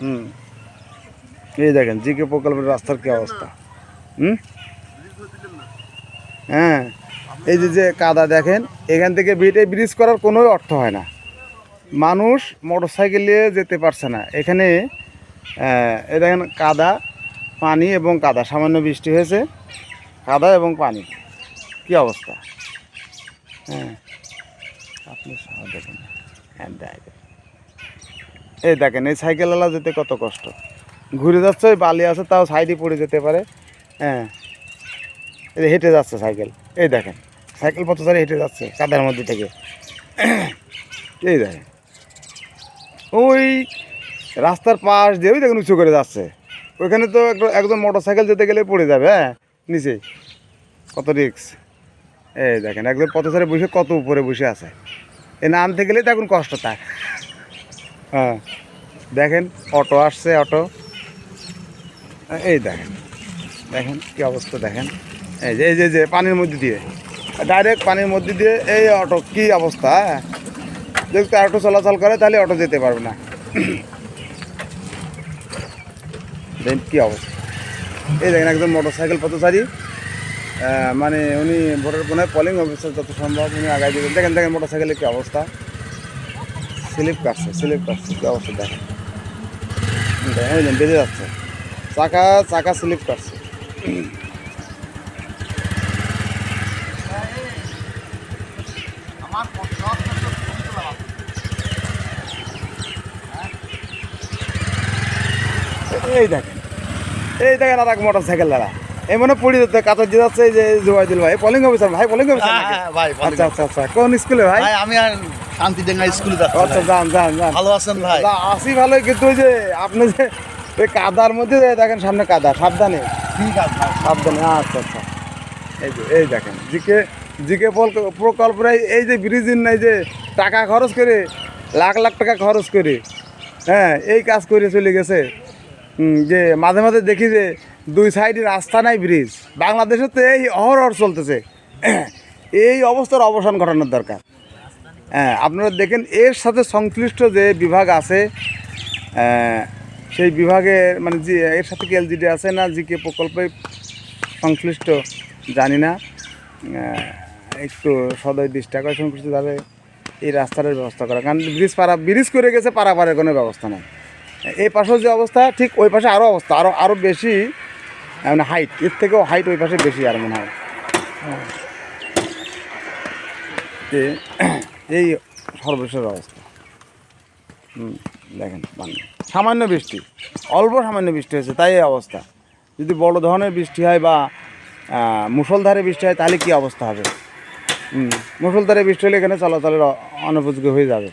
হুম। এই দেখেন, জিকে প্রকল্পের রাস্তার কি অবস্থা? হুম? হ্যাঁ এই যে যে কাদা দেখেন, এখান থেকে বিটে ব্রিজ করার কোনো অর্থ হয় না। মানুষ মোটর নিয়ে যেতে পারছে না। এখানে এ দেখেন কাদা, পানি এবং কাদা, সামান্য বৃষ্টি হয়েছে, কাদা এবং পানি। কি অবস্থা? হ্যাঁ। আপনি দেখুন হ্যাঁ এই দেখেন, এই সাইকেলওয়ালা যেতে কত কষ্ট। ঘুরে যাচ্ছে, ওই বালি আছে, তাও সাইডে পড়ে যেতে পারে। হ্যাঁ। এই হেঁটে যাচ্ছে সাইকেল। এই দেখেন, সাইকেল পথচারী হেঁটে যাচ্ছে, কাদার মধ্যে থেকে। এই দেখেন। ওই রাস্তার পাশ দিয়ে, ওই দেখেন উঁচু করে যাচ্ছে। ওইখানে তো একজন মোটর সাইকেল যেতে গেলে পড়ে যাবে হ্যাঁ নিচে। কত রিক্স এই দেখেন একজন পথচারী বসে, কত উপরে বসে আছে। এ নামতে গেলে তো এখন কষ্ট তার হ্যাঁ। দেখেন, অটো আসছে, অটো। এই দেখেন দেখেন কি অবস্থা, দেখেন। এই যে এই যে যে, পানির মধ্যে দিয়ে। ডাইরেক্ট পানির মধ্যে দিয়ে এই অটো কি অবস্থা হ্যাঁ? যদি অটো চলাচল করে, তাহলে অটো যেতে পারবে না। দেখেন কি অবস্থা। এই দেখেন একজন মোটর সাইকেল পথচারী মানে উনি ভোটের কোনো পলিং অফিসার যত সম্ভব উনি আগাই দেবেন। দেখেন দেখেন মোটর সাইকেলের কি অবস্থা। স্লিপ কাটছে স্লিপ কাটছে কি অবস্থা দেখেন। দেখেন বেজে যাচ্ছে। চাকা চাকা স্লিপ কাটছে। এই দেখেন এই দেখেন আর এক মোটর সাইকেল দাঁড়া এমনে পড়ে যেতে কাতার দিয়ে যাচ্ছে এই যে জুবাইদুল ভাই। পলিং অফিসার ভাই পলিং অফিসার হ্যাঁ? হ্যাঁ, ভাই, আচ্ছা আচ্ছা আচ্ছা। কোন স্কুলে ভাই? আমি আর শান্তিডেঙ্গা স্কুলে যাচ্ছি আচ্ছা যান যান যান। ভালো আছেন ভাই? আসি ভালোই কিন্তু ওই যে আপনি যে ওই কাদার মধ্যে দেখেন সামনে কাদা সাবধানে। ঠিক আছে সাবধানে আচ্ছা আচ্ছা। এই যে এই দেখেন জিকে জিকে প্রকল্প- প্রকল্পের এই- এই যে ব্রিজ নাই যে টাকা খরচ করে লাখ লাখ টাকা খরচ করে হ্যাঁ এই কাজ করে চলে গেছে। যে মাঝে মাঝে দেখি যে দুই সাইডে রাস্তা নাই ব্রিজ বাংলাদেশে তো এই অহরহর চলতেছে। এই অবস্থার অবসান ঘটানোর দরকার। হ্যাঁ আপনারা দেখেন, এর সাথে সংশ্লিষ্ট যে বিভাগ আছে সেই বিভাগের মানে যে, এর সাথে কি এলজিডি আছে না জি কে প্রকল্পে সংশ্লিষ্ট জানি না। একটু সদয় দৃষ্টি আকর্ষণ করতে যাবে এই রাস্তার ব্যবস্থা করা। কারণ ব্রিজ পারা ব্রিজ করে গেছে, পারাপারের কোনো ব্যবস্থা নেই। এই পাশেও যে অবস্থা, ঠিক ওই পাশে আরও অবস্থা আরও আরও বেশি মানে হাইট এর থেকেও হাইট ওই পাশে বেশি আর মনে হয়। এই সর্বশেষ অবস্থা। হুম দেখেন মানে সামান্য বৃষ্টি অল্প সামান্য বৃষ্টি হয়েছে তাই এই অবস্থা। যদি বড় ধরনের বৃষ্টি হয় বা আহ, মুষলধারে বৃষ্টি হয় তাহলে কী অবস্থা হবে? হুম মুষলধারে বৃষ্টি হলে এখানে চলাচলের অনুপযোগী হয়ে যাবে।